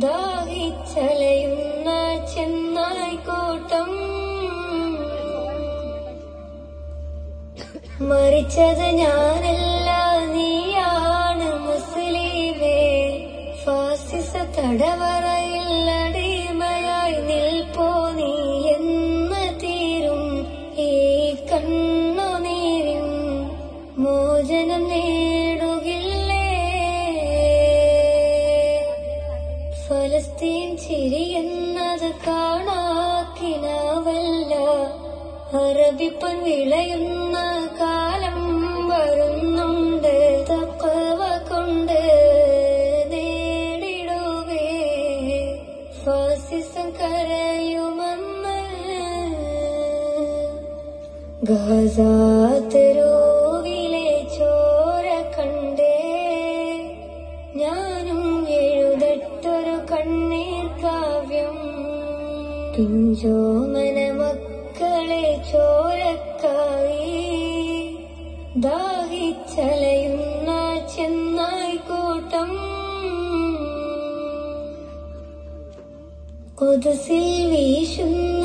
ദാഹിച്ചലയുന്ന ചെന്നായിക്കോട്ടം കൂട്ടം. മരിച്ചത് ഞാനല്ല നീയാണ് മുസ്ലിമേ. ഫാസിസ തടവറയിൽ ചിരിയെന്നത് കാണാക്കിനാവല്ല അറബിപ്പൻ വിളയുന്ന കാലം വരുന്നുണ്ട്. തക്കവ കൊണ്ട് നേടിടുവേ. ഫാസിസം കരയുമെന്ന് ഗാസാതെരുവിലെ പിഞ്ചോമന മക്കളെ ചോരക്കായി ദാഹിച്ചലയുന്ന ചെന്നായി കൂട്ടം. കൊതുസിൽ വീശുന്ന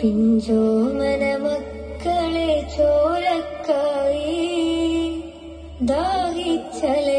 പിഞ്ചോമന മക്കളെ ചോരക്കായി ദാഹിച്ചലെ